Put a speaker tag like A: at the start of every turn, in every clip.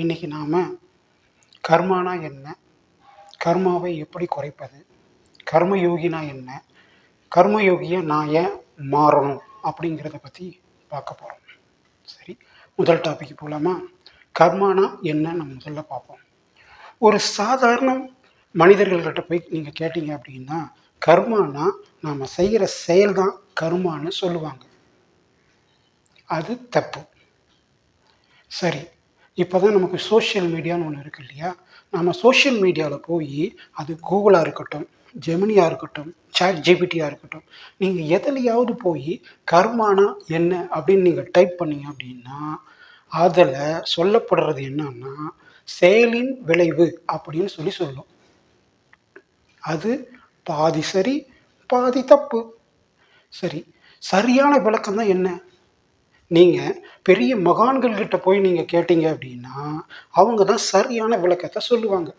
A: இன்றைக்கி நாம் கர்மானா என்ன? கர்மாவை எப்படி குறைப்பது? கர்மயோகினா என்ன? கர்மயோகியை நான் ஏன் மாறணும் அப்படிங்கிறத பற்றி பார்க்க போகிறோம் சரி முதல் டாபிக் போகலாமா கர்மானா என்ன நம்ம முதல்ல பார்ப்போம். ஒரு சாதாரண மனிதர்கள்கிட்ட போய் நீங்கள் கேட்டீங்க அப்படின்னா கர்மானா நாம் செய்கிற செயல் தான் கர்மான்னு சொல்லுவாங்க. அது தப்பு. சரி இப்போ தான் நமக்கு சோஷியல் மீடியான்னு ஒன்று இருக்கு இல்லையா? நம்ம சோஷியல் மீடியாவில் போய் அது கூகுளாக இருக்கட்டும் ஜெமினியாக இருக்கட்டும் சாட் ஜிபிடியாக இருக்கட்டும் நீங்கள் எதுலையாவது போய் கர்மானா என்ன அப்படின்னு நீங்கள் டைப் பண்ணீங்க அப்படின்னா அதில் சொல்லப்படுறது என்னன்னா செயலின் விளைவு அப்படின்னு சொல்லி சொல்லும். அது பாதி சரி பாதி தப்பு. சரி சரியான விளக்கம் தான் என்ன? நீங்கள் பெரிய மகான்கள்கிட்ட போய் நீங்கள் கேட்டீங்க அப்படின்னா அவங்க தான் சரியான விளக்கத்தை சொல்லுவாங்க.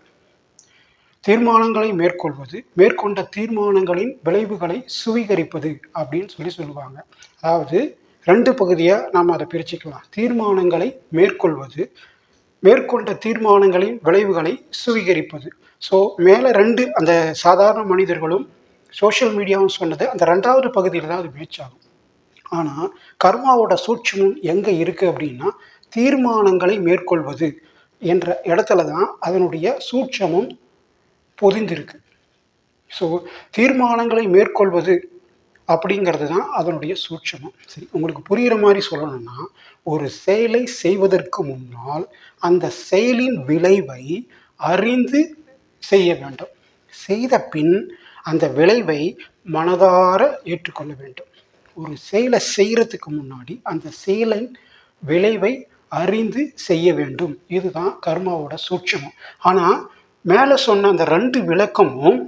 A: தீர்மானங்களை மேற்கொள்வது மேற்கொண்ட தீர்மானங்களின் விளைவுகளை சுவீகரிப்பது அப்படின்னு சொல்லி சொல்லுவாங்க. அதாவது ரெண்டு பகுதியாக நாம் அதை பிரிச்சுக்கலாம். தீர்மானங்களை மேற்கொள்வது மேற்கொண்ட தீர்மானங்களின் விளைவுகளை சுவீகரிப்பது. ஸோ மேலே ரெண்டு அந்த சாதாரண மனிதர்களும் சோஷியல் மீடியாவும் சொன்னது அந்த ரெண்டாவது பகுதியில் தான் அது மேட்ச் ஆகும். ஆனால் கர்மாவோட சூட்சமும் எங்கே இருக்குது அப்படின்னா தீர்மானங்களை மேற்கொள்வது என்ற இடத்துல தான் அதனுடைய சூட்சமும் பொதிந்திருக்கு. ஸோ தீர்மானங்களை மேற்கொள்வது அப்படிங்கிறது தான் அதனுடைய சூட்சமம். சரி உங்களுக்கு புரிகிற மாதிரி சொல்லணும்னா ஒரு செயலை செய்வதற்கு முன்னால் அந்த செயலின் விளைவை அறிந்து செய்ய வேண்டும். செய்த பின் அந்த விளைவை மனதார ஏற்றுக்கொள்ள வேண்டும். ஒரு செயலை செய்கிறதுக்கு முன்னாடி அந்த செயலின் விளைவை அறிந்து செய்ய வேண்டும். இதுதான் கர்மாவோட சூட்சமம். ஆனால் மேலே சொன்ன அந்த ரெண்டு விளக்கமும்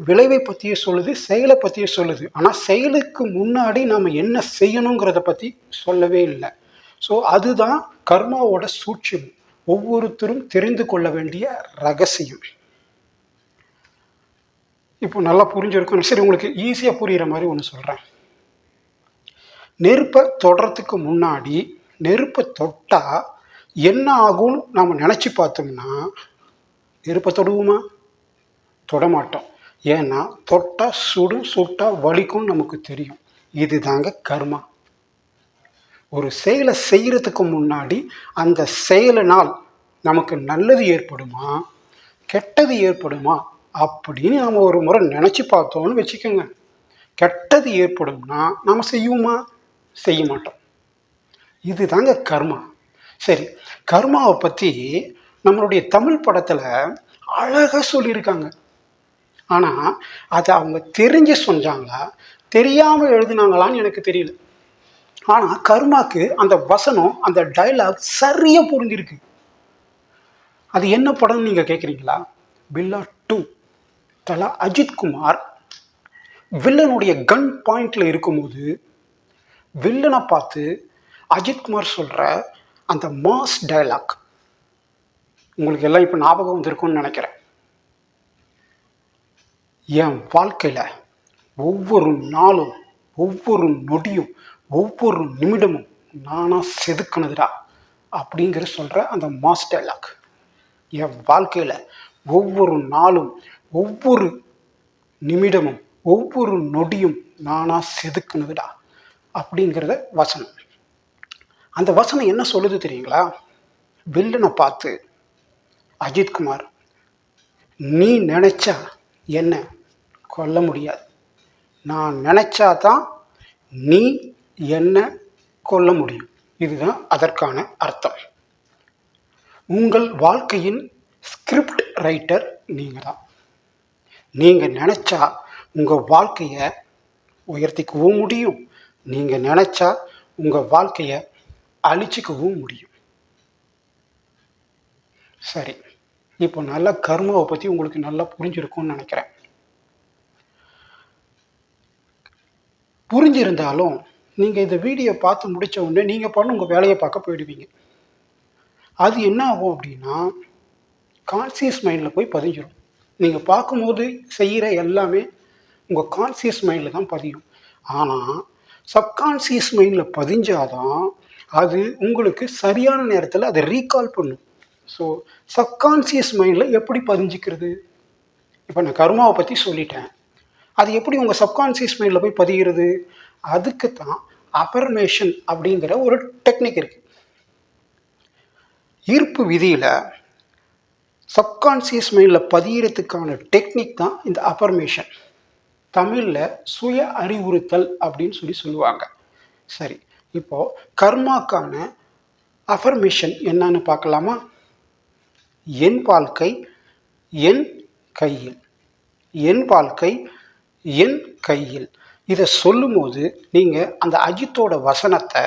A: விளைவை பற்றியே சொல்லுது செயலை பற்றியே சொல்லுது. ஆனால் செயலுக்கு முன்னாடி நாம் என்ன செய்யணுங்கிறத பற்றி சொல்லவே இல்லை. ஸோ அதுதான் கர்மாவோட சூட்சம் ஒவ்வொருத்தரும் தெரிந்து கொள்ள வேண்டிய ரகசியம். இப்போ நல்லா புரிஞ்சிருக்கும் சரி உங்களுக்கு ஈஸியாக புரிகிற மாதிரி ஒன்று சொல்கிறேன் நெருப்பை தொடுறதுக்கு முன்னாடி நெருப்பை தொட்டால் என்ன ஆகும்னு நாம் நினச்சி பார்த்தோம்னா நெருப்பை தொடுவோமா? தொடமாட்டோம் ஏன்னா தொட்டால் சுடும் சுட்டால் வலிக்கும்னு நமக்கு தெரியும். இது தாங்க கர்மா. ஒரு செயலை செய்கிறதுக்கு முன்னாடி அந்த செயலினால் நமக்கு நல்லது ஏற்படுமா? கெட்டது ஏற்படுமா? அப்படின்னு நம்ம ஒரு முறை நினச்சி பார்த்தோம்னு வச்சுக்கோங்க. கெட்டது ஏற்படும்னா நாம் செய்வோமா? செய்ய மாட்டோம். இது தாங்க கர்மா. சரி கர்மாவை பற்றி நம்மளுடைய தமிழ் படத்தில் அழகாக சொல்லியிருக்காங்க. ஆனால் அதை அவங்க தெரிஞ்சு சொன்னாங்களா தெரியாமல் எழுதினாங்களான்னு எனக்கு தெரியல. ஆனால் கர்மாக்கு அந்த வசனம் அந்த டைலாக் சரியாக புரிஞ்சிருக்கு. அது என்ன படம்னு நீங்கள் கேட்குறீங்களா பில்லா டூ. தலா அஜித்குமார் வில்லனுடைய கன் பாயிண்டில் இருக்கும்போது வில்லனை பார்த்து அஜித்குமார் சொல்கிற அந்த மாஸ் டைலாக் உங்களுக்கு எல்லாம் இப்போ ஞாபகம் வந்திருக்கும்னு நினைக்கிறேன். என் வாழ்க்கையில் ஒவ்வொரு நாளும் ஒவ்வொரு நொடியும் ஒவ்வொரு நிமிடமும் நானாக செதுக்கினதுடா அப்படிங்கிற சொல்கிற அந்த மாஸ் டைலாக் என் வாழ்க்கையில் ஒவ்வொரு நாளும் ஒவ்வொரு நிமிடமும் ஒவ்வொரு நொடியும் நானாக செதுக்கினதுடா அப்படிங்கிறத வசனம். அந்த வசனம் என்ன சொல்லுது தெரியுங்களா? வில்லனை பார்த்து அஜித்குமார் நீ நினச்சா என்ன? கொல்ல முடியாது. நான் நினச்சா தான் நீ என்ன கொல்ல முடியும். இதுதான் அதற்கான அர்த்தம். உங்கள் வாழ்க்கையின் ஸ்கிரிப்ட் ரைட்டர் நீங்கள் தான். நீங்கள் நினச்சா உங்கள் வாழ்க்கையை உயர்த்திக்கவும் முடியும். நீங்கள் நினச்சா உங்கள் வாழ்க்கையை அழிச்சிக்கவும் முடியும். சரி இப்போ நல்ல கர்மாவை பற்றி உங்களுக்கு நல்லா புரிஞ்சிருக்கும்னு நினைக்கிறேன். புரிஞ்சிருந்தாலும் நீங்கள் இந்த வீடியோ பார்த்து முடித்த உடனே நீங்கள் பண்ண உங்கள் வேலையை பார்க்க போயிடுவீங்க. அது என்ன ஆகும் அப்படின்னா கான்சியஸ் மைண்டில் போய் பதிஞ்சிடும் நீங்கள் பார்க்கும்போது செய்கிற எல்லாமே உங்கள் கான்சியஸ் மைண்டில் தான் பதியும். ஆனால் சப்கான்சியஸ் மைண்டில் பதிஞ்சாதான் அது உங்களுக்கு சரியான நேரத்தில் அதை ரீகால் பண்ணும். ஸோ சப்கான்சியஸ் மைண்டில் எப்படி பதிஞ்சிக்கிறது? இப்போ நான் கர்மாவை பற்றி சொல்லிட்டேன். அது எப்படி உங்கள் சப்கான்சியஸ் மைண்டில் போய் பதிகிறது? அதுக்கு தான் அஃபர்மேஷன் அப்படிங்கிற ஒரு டெக்னிக் இருக்குது ஈர்ப்பு விதியில் சப்கான்சியஸ் மைண்டில் பதியறதுக்கான டெக்னிக் தான் இந்த அஃபர்மேஷன் தமிழில் சுய அறிவுறுத்தல் அப்படின்னு சொல்லி சொல்லுவாங்க. சரி இப்போது கர்மாக்கான அஃபர்மேஷன் என்னன்னு பார்க்கலாமா? என் வாழ்க்கை என் கையில். என் வாழ்க்கை என் கையில். இதை சொல்லும்போது நீங்கள் அந்த அஜித்தோட வசனத்தை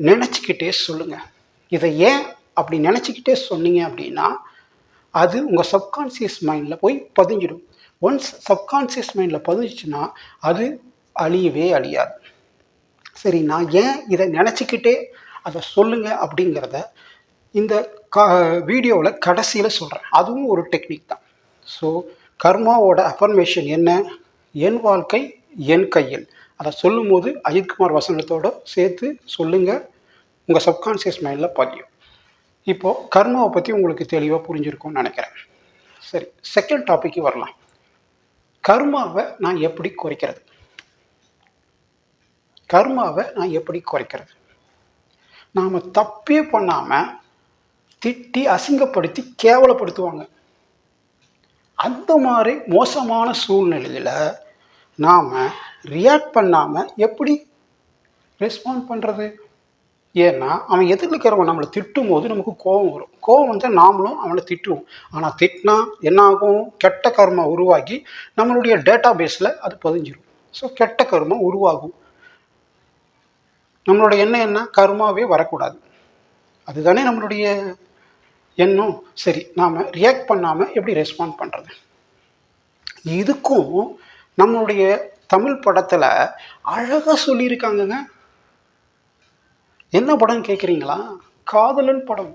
A: நினச்சிக்கிட்டே சொல்லுங்கள் இதை ஏன் அப்படி நினச்சிக்கிட்டே சொன்னீங்க அப்படின்னா அது உங்கள் சப்கான்சியஸ் மைண்டில் போய் பதிஞ்சிடும். ஒன்ஸ் சப்கான்சியஸ் மைண்டில் பதிஞ்சிச்சுன்னா அது அழியவே அழியாது. சரி நான் ஏன் இதை நினச்சிக்கிட்டே அதை சொல்லுங்கள் அப்படிங்கிறத இந்த கா வீடியோவில் கடைசியில் சொல்கிறேன் அதுவும் ஒரு டெக்னிக் தான். ஸோ கர்மாவோட அஃபர்மேஷன் என்ன? என் வாழ்க்கை என் கையில். அதை சொல்லும்போது அஜித்குமார் வசனத்தோட சேர்த்து சொல்லுங்கள் உங்கள் சப்கான்சியஸ் மைண்டில் பதியும். இப்போது கர்மாவை பற்றி உங்களுக்கு தெளிவாக புரிஞ்சிருக்கும்னு நினைக்கிறேன். சரி செகண்ட் டாப்பிக்கு வரலாம். கர்மாவை நான் எப்படி குறைக்கிறது? கர்மாவை நான் எப்படி குறைக்கிறது? நாம் தப்பே பண்ணாமல் திட்டி அசிங்கப்படுத்தி கேவலப்படுத்துவாங்க. அந்த மாதிரி மோசமான சூழ்நிலையில் நாம் ரியாக்ட் பண்ணாமல் எப்படி ரெஸ்பாண்ட் பண்ணுறது ஏன்னா அவன் எதிரில் நம்மளை திட்டும் போது நமக்கு கோபம் வரும். கோபம் வந்து நாமளும் அவனை திட்டுவோம். ஆனால் திட்டினா என்ன ஆகும் கெட்ட கர்மா உருவாக்கி நம்மளுடைய டேட்டா பேஸில் அது பதிஞ்சிடும் ஸோ கெட்ட கர்மா உருவாகும். நம்மளோட எண்ணம் என்ன? கர்மாவே வரக்கூடாது. அதுதானே நம்மளுடைய எண்ணம். சரி நாம் ரியாக்ட் பண்ணாமல் எப்படி ரெஸ்பாண்ட் பண்ணுறது இதுக்கும் நம்மளுடைய தமிழ் படத்தில் அழகாக சொல்லியிருக்காங்கங்க. என்ன படம் கேட்குறீங்களா காதலன் படம்.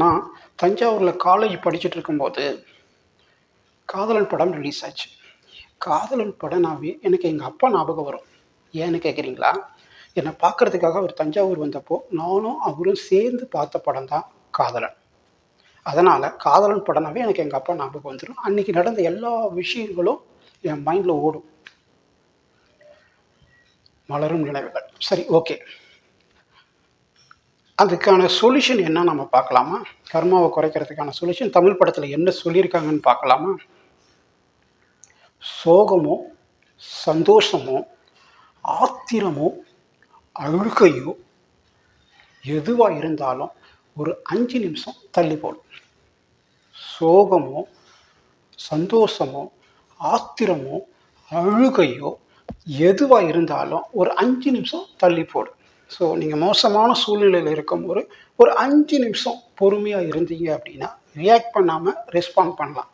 A: நான் தஞ்சாவூரில் காலேஜ் படிச்சுட்டு இருக்கும்போது காதலன் படம் ரிலீஸ் ஆச்சு. காதலன் படம்னாவே எனக்கு எங்கள் அப்பா ஞாபகம் வரும். ஏன்னு கேட்குறீங்களா என்னை பார்க்குறதுக்காக அவர் தஞ்சாவூர் வந்தப்போ நானும் அவரும் சேர்ந்து பார்த்த படம் தான் காதலன். அதனால் காதலன் படம்னாவே எனக்கு எங்கள் அப்பா ஞாபகம் வந்துடும் அன்றைக்கி நடந்த எல்லா விஷயங்களும் என் மைண்டில் ஓடும். மலரும் நினைவுகள். சரி ஓகே அதுக்கான சொல்யூஷன் என்ன நம்ம பார்க்கலாமா? கர்மாவை குறைக்கிறதுக்கான சொல்யூஷன் தமிழ் படத்தில் என்ன சொல்லியிருக்காங்கன்னு பார்க்கலாமா? சோகமோ சந்தோஷமோ ஆத்திரமோ அழுகையோ எதுவாக இருந்தாலும் ஒரு அஞ்சு நிமிஷம் தள்ளி போடும். சோகமோ சந்தோஷமோ ஆத்திரமோ அழுகையோ எதுவாக இருந்தாலும் ஒரு அஞ்சு நிமிஷம் தள்ளி போடும். ஸோ நீங்கள் மோசமான சூழ்நிலையில் இருக்கும் ஒரு அஞ்சு நிமிஷம் பொறுமையாக இருந்தீங்க அப்படின்னா ரியாக்ட் பண்ணாமல் ரெஸ்பாண்ட் பண்ணலாம்.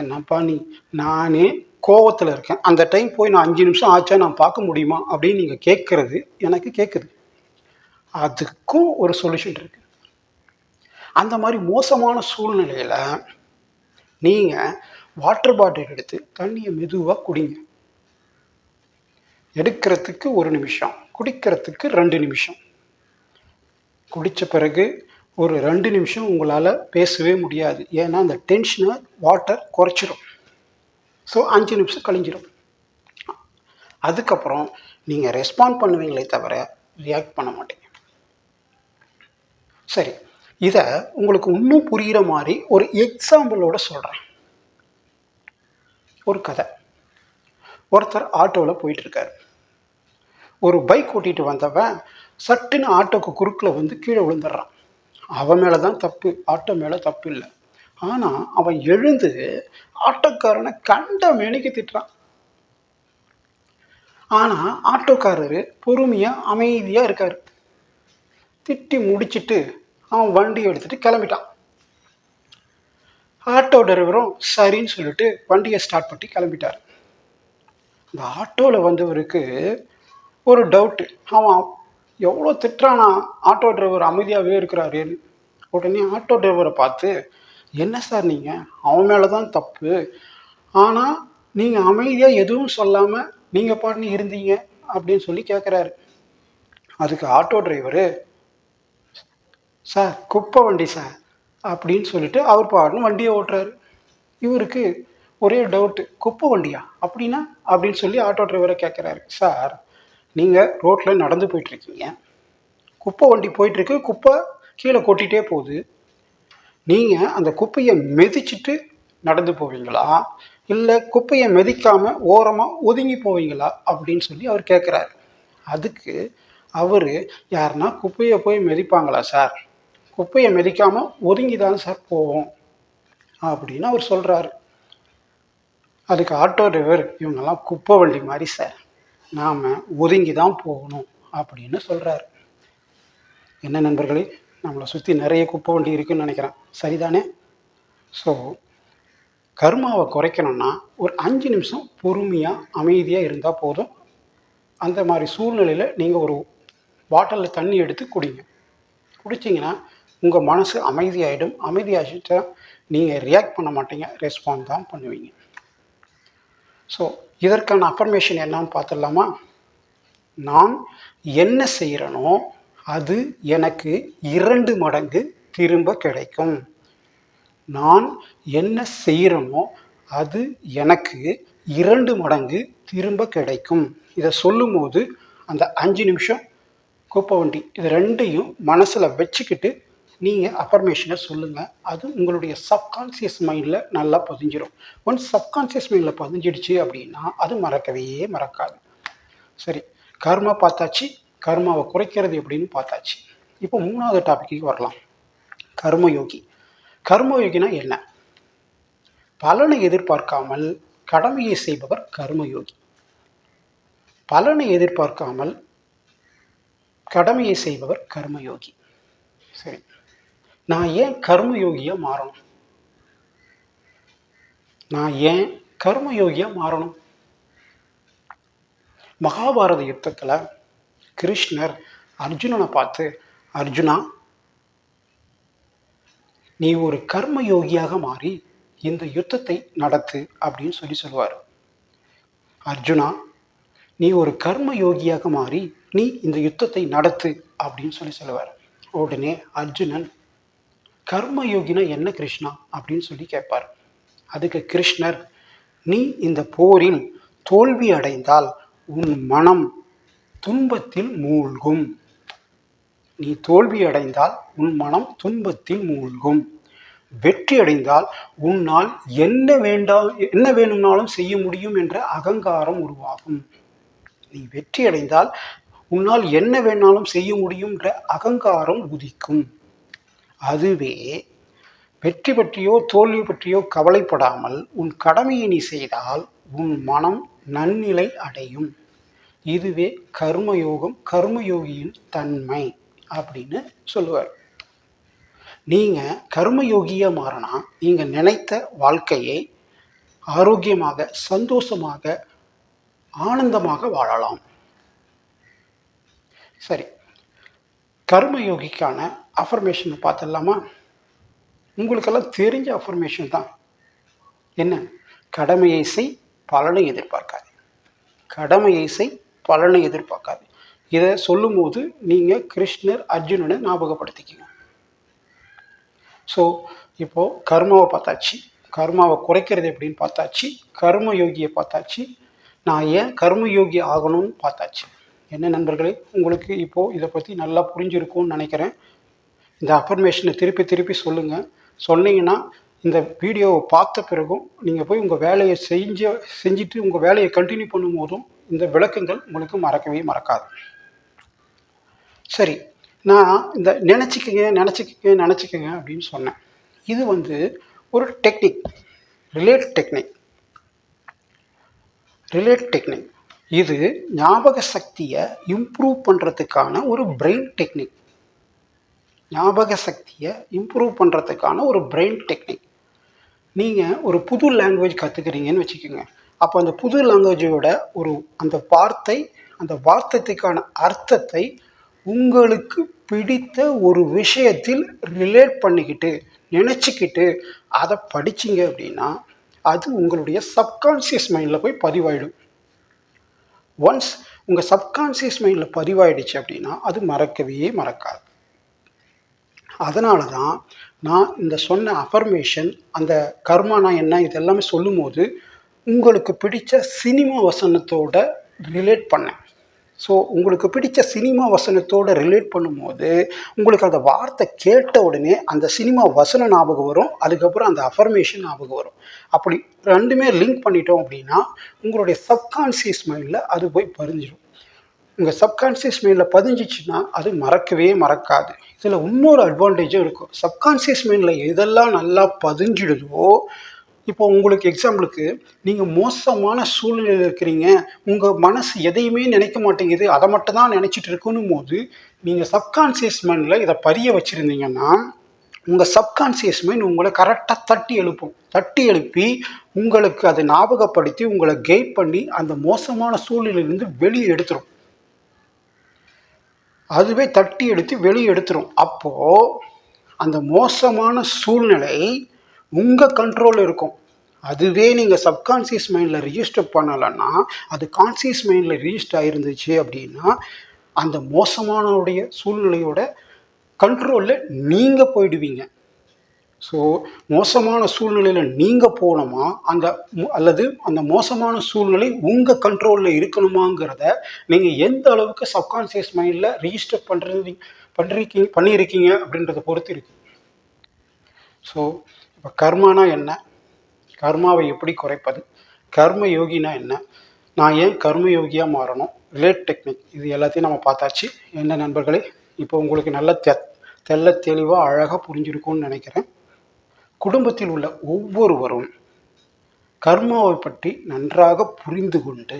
A: என்னப்பா நீ நானே கோவத்தில் இருக்கேன். அந்த டைம் போய் நான் அஞ்சு நிமிஷம் ஆச்சா நான் பார்க்க முடியுமா அப்படின்னு நீங்கள் கேட்குறது எனக்கு கேட்குது. அதுக்கும் ஒரு சொல்யூஷன் இருக்குது அந்த மாதிரி மோசமான சூழ்நிலையில் நீங்கள் வாட்டர் பாட்டில் எடுத்து தண்ணியை மெதுவாக குடிங்க. எடுக்கிறதுக்கு ஒரு நிமிஷம். குடிக்கிறதுக்கு ரெண்டு நிமிஷம். குடித்த பிறகு ஒரு ரெண்டு நிமிஷம் உங்களால் பேசவே முடியாது. ஏன்னா அந்த டென்ஷனை வாட்டர் குறைச்சிரும். ஸோ அஞ்சு நிமிஷம் கழிஞ்சிரும். அதுக்கப்புறம் நீங்கள் ரெஸ்பாண்ட் பண்ணுவீங்களே தவிர ரியாக்ட் பண்ண மாட்டீங்க. சரி. இதை உங்களுக்கு இன்னும் புரிகிற மாதிரி ஒரு எக்ஸாம்பிளோட சொல்கிறேன் ஒரு கதை. ஒருத்தர் ஆட்டோவில் போயிட்டுருக்காரு ஒரு பைக் ஓட்டிகிட்டு வந்தவன் சட்டுன்னு ஆட்டோக்கு குறுக்கில் வந்து கீழே விழுந்துடுறான். அவன் மேலே தான் தப்பு ஆட்டோ மேலே தப்பு இல்லை. ஆனால் அவன் எழுந்து ஆட்டோக்காரனை கண்ட மேனிக்கு திட்டுறான். ஆனால் ஆட்டோக்காரர் பொறுமையாக அமைதியாக இருக்கார். திட்டி முடிச்சுட்டு அவன் வண்டி எடுத்துகிட்டு கிளம்பிட்டான். ஆட்டோ டிரைவரும் சரின்னு சொல்லிட்டு வண்டியை ஸ்டார்ட் பண்ணி கிளம்பிட்டார். இந்த ஆட்டோவில் வந்தவருக்கு ஒரு டவுட்டு அவன் எவ்வளோ திட்டுறானா? ஆட்டோ டிரைவர் அமைதியாகவே இருக்கிறாருன்னு உடனே ஆட்டோ டிரைவரை பார்த்து என்ன சார் நீங்கள் அவன் மேலே தான் தப்பு. ஆனால் நீங்கள் அமைதியாக எதுவும் சொல்லாமல் நீங்கள் பாட்டுன்னு இருந்தீங்க அப்படின்னு சொல்லி கேட்குறாரு அதுக்கு ஆட்டோ டிரைவரு சார் குப்பை வண்டி சார் அப்படின்னு சொல்லிட்டு அவர் பாட்டுன்னு வண்டியை ஓட்டுறாரு. இவருக்கு ஒரே டவுட்டு குப்பை வண்டியா? அப்படின்னா? அப்படின்னு சொல்லி ஆட்டோ டிரைவரை கேட்குறாரு சார் நீங்கள் ரோட்டில் நடந்து போயிட்டுருக்கீங்க. குப்பை வண்டி போயிட்டுருக்கு. குப்பை கீழே கொட்டிகிட்டே போகுது. நீங்கள் அந்த குப்பையை மிதிச்சிட்டு நடந்து போவீங்களா? இல்லை குப்பையை மிதிக்காமல் ஓரமாக ஒதுங்கி போவீங்களா? அப்படின்னு சொல்லி அவர் கேட்குறாரு அதுக்கு அவர் யாருன்னா குப்பையை போய் மிதிப்பாங்களா சார்? குப்பையை மிதிக்காமல் ஒதுங்கி தான் சார் போவோம் அப்படின்னு அவர் சொல்கிறாரு அதுக்கு ஆட்டோ டிரைவர் இவங்கெல்லாம் குப்பை வண்டி மாதிரி சார். நாம் ஒதுங்கி தான் போகணும் அப்படின்னு சொல்கிறாரு என்ன நண்பர்களே நம்மளை சுற்றி நிறைய குப்பை வண்டி இருக்குன்னு நினைக்கிறேன். சரிதானே? ஸோ கர்மாவை குறைக்கணும்னா ஒரு அஞ்சு நிமிஷம் பொறுமையாக அமைதியாக இருந்தால் போதும். அந்த மாதிரி சூழ்நிலையில் நீங்கள் ஒரு பாட்டிலில் தண்ணி எடுத்து குடிங்க. குடிச்சிங்கன்னா உங்கள் மனசு அமைதியாகிடும் அமைதியாகிட்டா நீங்கள் ரியாக்ட் பண்ண மாட்டீங்க. ரெஸ்பாண்ட் தான் பண்ணுவீங்க. ஸோ இதற்கான அஃபர்மேஷன் என்னன்னு பார்த்துடலாமா? நான் என்ன செய்கிறனோ அது எனக்கு இரண்டு மடங்கு திரும்ப கிடைக்கும். நான் என்ன செய்கிறனோ அது எனக்கு இரண்டு மடங்கு திரும்ப கிடைக்கும். இதை சொல்லும்போது அந்த அஞ்சு நிமிஷம் குப்பை வண்டி இது ரெண்டையும் மனசில் வச்சுக்கிட்டு நீங்கள் அஃபர்மேஷனை சொல்லுங்கள் அது உங்களுடைய சப்கான்சியஸ் மைண்டில் நல்லா பதிஞ்சிடும் ஒன்ஸ் சப்கான்சியஸ் மைண்டில் பதிஞ்சிடுச்சு அப்படின்னா அது மறக்கவே மறக்காது. சரி கர்மா பார்த்தாச்சு. கர்மாவை குறைக்கிறது எப்படின்னு பார்த்தாச்சு. இப்போ மூணாவது டாபிக்கு வரலாம். கர்மயோகி. கர்மயோகினா என்ன? பலனை எதிர்பார்க்காமல் கடமையை செய்பவர் கர்மயோகி. பலனை எதிர்பார்க்காமல் கடமையை செய்பவர் கர்மயோகி. சரி நான் ஏன் கர்மயோகியாக மாறணும்? நான் ஏன் கர்மயோகியாக மாறணும்? மகாபாரத யுத்தத்தில் கிருஷ்ணர் அர்ஜுனனை பார்த்து அர்ஜுனா நீ ஒரு கர்ம யோகியாக மாறி இந்த யுத்தத்தை நடத்து அப்படின்னு சொல்லி சொல்லுவார். அர்ஜுனா நீ ஒரு கர்ம யோகியாக மாறி நீ இந்த யுத்தத்தை நடத்து அப்படின்னு சொல்லி சொல்லுவார். உடனே அர்ஜுனன் கர்ம யோகினா என்ன கிருஷ்ணா அப்படின்னு சொல்லி கேட்பார். அதுக்கு கிருஷ்ணர் நீ இந்த போரில் தோல்வி அடைந்தால் உன் மனம் துன்பத்தில் மூழ்கும். நீ தோல்வி அடைந்தால் உன் மனம் துன்பத்தில் மூழ்கும். வெற்றி அடைந்தால் உன்னால் என்ன வேண்டாம் என்ன வேணும்னாலும் செய்ய முடியும் என்ற அகங்காரம் உருவாகும். நீ வெற்றி அடைந்தால் உன்னால் என்ன வேணாலும் செய்ய முடியும் என்ற அகங்காரம் உதிக்கும். அதுவே வெற்றி பற்றியோ தோல்வி பற்றியோ கவலைப்படாமல் உன் கடமையை நீ செய்தால் உன் மனம் நன்னிலை அடையும். இதுவே கர்மயோகம் கர்மயோகியின் தன்மை அப்படின்னு சொல்லுவார். நீங்கள் கர்மயோகியாக மாறினா நீங்கள் நினைத்த வாழ்க்கையை ஆரோக்கியமாக சந்தோஷமாக ஆனந்தமாக வாழலாம். சரி. கர்மயோகிக்கான அஃபர்மேஷன் பார்த்துடலாமா? உங்களுக்கெல்லாம் தெரிஞ்ச அஃபர்மேஷன் தான். என்ன? கடமையை செய் பலனை எதிர்பார்க்காது. கடமையை செய் பலனை எதிர்பார்க்காது. இதை சொல்லும்போது நீங்கள் கிருஷ்ணர் அர்ஜுனனை ஞாபகப்படுத்திக்கங்க. ஸோ இப்போது கர்மாவை பார்த்தாச்சு. கர்மாவை குறைக்கிறது எப்படின்னு பார்த்தாச்சு. கர்ம யோகியை பார்த்தாச்சு. நான் ஏன் கர்ம யோகி ஆகணும்னு பார்த்தாச்சு. என்ன நண்பர்களே? உங்களுக்கு இப்போது இதை பற்றி நல்லா புரிஞ்சிருக்கும்னு நினைக்கிறேன். இந்த அஃபர்மேஷனை திருப்பி திருப்பி சொல்லுங்கள் சொன்னீங்கன்னா இந்த வீடியோவை பார்த்த பிறகும் நீங்கள் போய் உங்கள் வேலையை செஞ்ச செஞ்சுட்டு உங்கள் வேலையை கண்டினியூ பண்ணும்போதும் இந்த விளக்கங்கள் உங்களுக்கு மறக்கவே மறக்காது. சரி நான் இந்த நினச்சிக்கங்க நினச்சிக்கங்க நினச்சிக்கங்க அப்படின்னு சொன்னேன். இது வந்து ஒரு technique relate technique relate technique இது ஞாபக சக்தியை இம்ப்ரூவ் பண்ணுறதுக்கான ஒரு பிரெயின் டெக்னிக் ஞாபக சக்தியை இம்ப்ரூவ் பண்ணுறதுக்கான ஒரு பிரெயின் டெக்னிக் நீங்கள் ஒரு புது லாங்குவேஜ் கற்றுக்கிறீங்கன்னு வச்சுக்கோங்க. அப்போ அந்த புது லாங்குவேஜோட ஒரு அந்த வார்த்தை அந்த வார்த்தைக்கான அர்த்தத்தை உங்களுக்கு பிடித்த ஒரு விஷயத்தில் ரிலேட் பண்ணிக்கிட்டு நினச்சிக்கிட்டு அதை படிச்சிங்க அப்படின்னா அது உங்களுடைய சப்கான்சியஸ் மைண்டில் போய் பதிவாயிடும். ஒன்ஸ் உங்கள் சப்கான்சியஸ் மைண்டில் பதிவாயிடுச்சு அப்படின்னா அது மறக்கவே மறக்காது. அதனால தான் நான் இந்த சொன்ன அஃபர்மேஷன் அந்த கர்மானா என்ன இதெல்லாமே சொல்லும்போது உங்களுக்கு பிடித்த சினிமா வசனத்தோட ரிலேட் பண்ணேன். ஸோ உங்களுக்கு பிடிச்ச சினிமா வசனத்தோட ரிலேட் பண்ணும்போது உங்களுக்கு அந்த வார்த்தை கேட்ட உடனே அந்த சினிமா வசனம் ஞாபகம் வரும் அதுக்கப்புறம் அந்த அஃபர்மேஷன் ஞாபகம் வரும். அப்படி ரெண்டுமே லிங்க் பண்ணிட்டோம் அப்படின்னா உங்களுடைய சப்கான்சியஸ் மைண்டில் அது போய் பதிஞ்சிடும் உங்கள் சப்கான்சியஸ் மைண்டில் பதிஞ்சிச்சுன்னா அது மறக்கவே மறக்காது. இதில் இன்னொரு அட்வான்டேஜும் இருக்கும். சப்கான்சியஸ் மைண்டில் எதெல்லாம் நல்லா பதிஞ்சிடுதோ இப்போ உங்களுக்கு எக்ஸாம்பிளுக்கு நீங்கள் மோசமான சூழ்நிலையில் இருக்கிறீங்க. உங்கள் மனசு எதையுமே நினைக்க மாட்டேங்குது. அதை மட்டும் தான் நினச்சிட்டு இருக்கணும் போது நீங்கள் சப்கான்சியஸ் மைண்டில் இதை பதிய வச்சுருந்தீங்கன்னா உங்கள் சப்கான்சியஸ் மைண்ட் உங்களை கரெக்டாக தட்டி எழுப்பும். தட்டி எழுப்பி உங்களுக்கு அதை ஞாபகப்படுத்தி உங்களை கைட் பண்ணி அந்த மோசமான சூழ்நிலையிலேருந்து வெளியே எடுத்துரும். அதுவே தட்டி எடுத்து வெளியே எடுத்துரும். அப்போது அந்த மோசமான சூழ்நிலை உங்கள் கண்ட்ரோலில் இருக்கும். அதுவே நீங்கள் சப்கான்சியஸ் மைண்டில் ரிஜிஸ்டர் பண்ணலைன்னா அது கான்சியஸ் மைண்டில் ரிஜிஸ்டர் ஆகிருந்துச்சு அப்படின்னா அந்த மோசமானவுடைய சூழ்நிலையோட கண்ட்ரோலில் நீங்கள் போயிடுவீங்க. ஸோ மோசமான சூழ்நிலையில் நீங்கள் போகணுமா? அந்த அல்லது அந்த மோசமான சூழ்நிலை உங்கள் கண்ட்ரோலில் இருக்கணுமாங்கிறத நீங்கள் எந்த அளவுக்கு சப்கான்சியஸ் மைண்டில் ரிஜிஸ்டர் பண்ணுறது பண்ணிருக்கீங்க பண்ணியிருக்கீங்க அப்படின்றத பொறுத்து இருக்கு. ஸோ இப்போ கர்மானா என்ன? கர்மாவை எப்படி குறைப்பது? கர்ம யோகினா என்ன? நான் ஏன் கர்ம யோகியாக மாறணும்? ரிலேட் டெக்னிக் இது எல்லாத்தையும் நம்ம பார்த்தாச்சு. என்ன நண்பர்களே? இப்போ உங்களுக்கு நல்ல தெ தெல்ல தெளிவாக அழகாக புரிஞ்சிருக்கும்னு நினைக்கிறேன். குடும்பத்தில் உள்ள ஒவ்வொருவரும் கர்மாவை பற்றி நன்றாக புரிந்து கொண்டு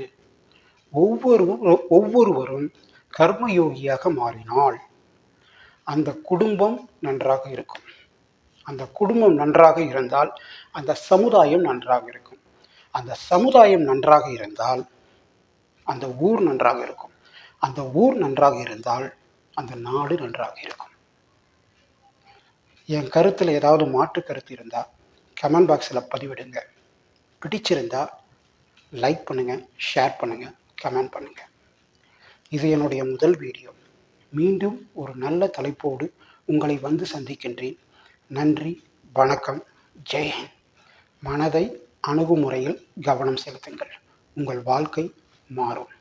A: ஒவ்வொரு ஒவ்வொருவரும் கர்மயோகியாக மாறினால் அந்த குடும்பம் நன்றாக இருக்கும். அந்த குடும்பம் நன்றாக இருந்தால் அந்த சமுதாயம் நன்றாக இருக்கும். அந்த சமுதாயம் நன்றாக இருந்தால் அந்த ஊர் நன்றாக இருக்கும். அந்த ஊர் நன்றாக இருந்தால் அந்த நாடு நன்றாக இருக்கும். என் கருத்தில் ஏதாவது மாற்று கருத்து இருந்தால் கமெண்ட் பாக்ஸில் பதிவிடுங்க. பிடிச்சிருந்தா லைக் பண்ணுங்கள் ஷேர் பண்ணுங்கள் கமெண்ட் பண்ணுங்கள் இது என்னுடைய முதல் வீடியோ மீண்டும் ஒரு நல்ல தலைப்போடு உங்களை வந்து சந்திக்கின்றேன். நன்றி வணக்கம் ஜெயஹிந்த் மனதை அணுகுமுறையில் கவனம் செலுத்துங்கள். உங்கள் வாழ்க்கை மாறும்.